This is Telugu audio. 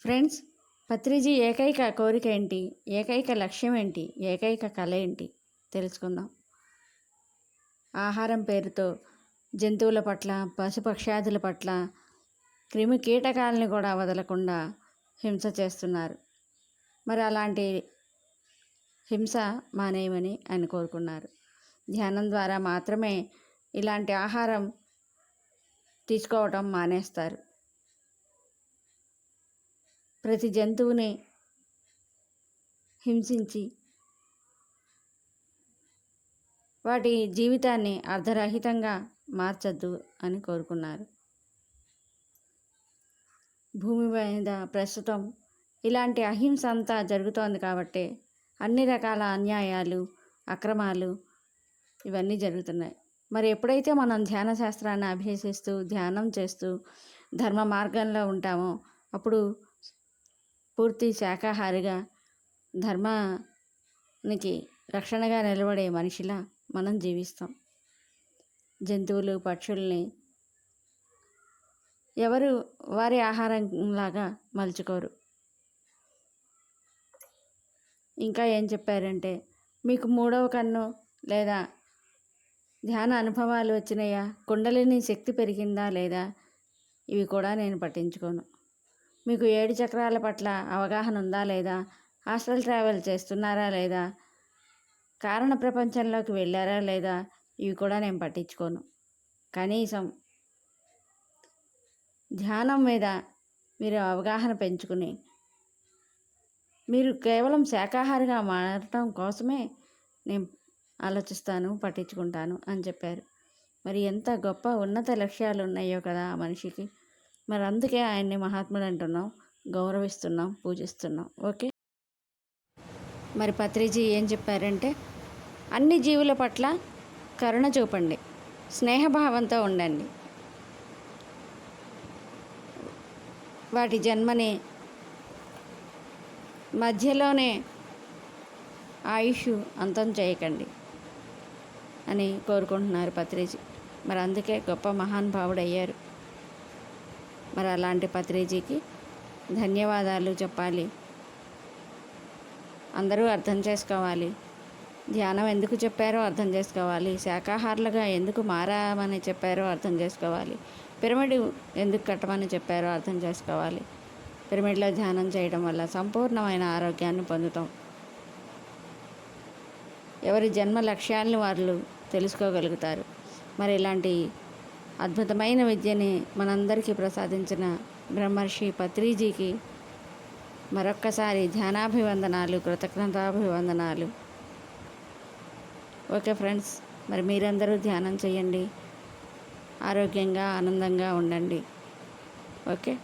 ఫ్రెండ్స్ పత్రిజీ ఏకైక కోరిక ఏంటి? ఏకైక లక్ష్యం ఏంటి? ఏకైక కళ ఏంటి? తెలుసుకుందాం. ఆహారం పేరుతో జంతువుల పట్ల పశుపక్షాదుల పట్ల క్రిమి కీటకాలని కూడా వదలకుండా హింస చేస్తున్నారు. మరి అలాంటి హింస మానేయమని ఆయన కోరుకున్నారు. ధ్యానం ద్వారా మాత్రమే ఇలాంటి ఆహారం తీసుకోవటం మానేస్తారు. ప్రతి జంతువుని హింసించి వాటి జీవితాన్ని అర్ధరహితంగా మార్చద్దు అని కోరుకున్నారు. భూమి మీద ప్రస్తుతం ఇలాంటి అహింస అంతా జరుగుతోంది కాబట్టి అన్ని రకాల అన్యాయాలు అక్రమాలు ఇవన్నీ జరుగుతున్నాయి. మరి ఎప్పుడైతే మనం ధ్యాన శాస్త్రాన్ని అభ్యసిస్తూ ధ్యానం చేస్తూ ధర్మ మార్గంలో ఉంటామో అప్పుడు పూర్తి శాకాహారిగా ధర్మానికి రక్షణగా నిలబడే మనిషిలా మనం జీవిస్తాం. జంతువులు పక్షుల్ని ఎవరు వారి ఆహారంలాగా మలుచుకోరు. ఇంకా ఏం చెప్పారంటే మీకు మూడవ కన్ను లేదా ధ్యాన అనుభవాలు వచ్చినాయా? కుండలిని శక్తి పెరిగిందా లేదా? ఇవి కూడా నేను పట్టించుకోను. మీకు ఏడు చక్రాల పట్ల అవగాహన ఉందా లేదా? హాస్టల్ ట్రావెల్ చేస్తున్నారా లేదా? కారణ ప్రపంచంలోకి వెళ్ళారా లేదా? ఇవి కూడా నేను పట్టించుకోను. కనీసం ధ్యానం మీద మీరు అవగాహన పెంచుకుని మీరు కేవలం శాకాహారిగా మారటం కోసమే నేను ఆలోచిస్తాను పట్టించుకుంటాను అని చెప్పారు. మరి ఎంత గొప్ప ఉన్నత లక్ష్యాలు ఉన్నాయో కదా ఆ మనిషికి. మరి అందుకే ఆయన్ని మహాత్ముడు అంటున్నాం గౌరవిస్తున్నాం పూజిస్తున్నాం. ఓకే? మరి పత్రిజీ ఏం చెప్పారంటే అన్ని జీవుల పట్ల కరుణ చూపండి స్నేహభావంతో ఉండండి. వాటి జన్మని మధ్యలోనే ఆయుష్ అంతం చేయకండి అని కోరుకుంటున్నారు పత్రిజీ. మరి అందుకే గొప్ప మహానుభావుడు అయ్యారు. మరి అలాంటి పత్రిజీకి ధన్యవాదాలు చెప్పాలి. అందరూ అర్థం చేసుకోవాలి. ధ్యానం ఎందుకు చెప్పారో అర్థం చేసుకోవాలి. శాకాహారులుగా ఎందుకు మారామని చెప్పారో అర్థం చేసుకోవాలి. పిరమిడ్ ఎందుకు కట్టమని చెప్పారో అర్థం చేసుకోవాలి. పిరమిడ్లో ధ్యానం చేయడం వల్ల సంపూర్ణమైన ఆరోగ్యాన్ని పొందుతాం. ఎవరి జన్మ లక్ష్యాలను వాళ్ళు తెలుసుకోగలుగుతారు. మరి ఇలాంటి అద్భుతమైన విద్యని మనందరికీ ప్రసాదించిన బ్రహ్మర్షి పత్రిజీకి మరొక్కసారి ధ్యానాభివందనాలు కృతజ్ఞతాభివందనాలు. ఓకే ఫ్రెండ్స్ మరి మీరందరూ ధ్యానం చేయండి. ఆరోగ్యంగా ఆనందంగా ఉండండి. ఓకే?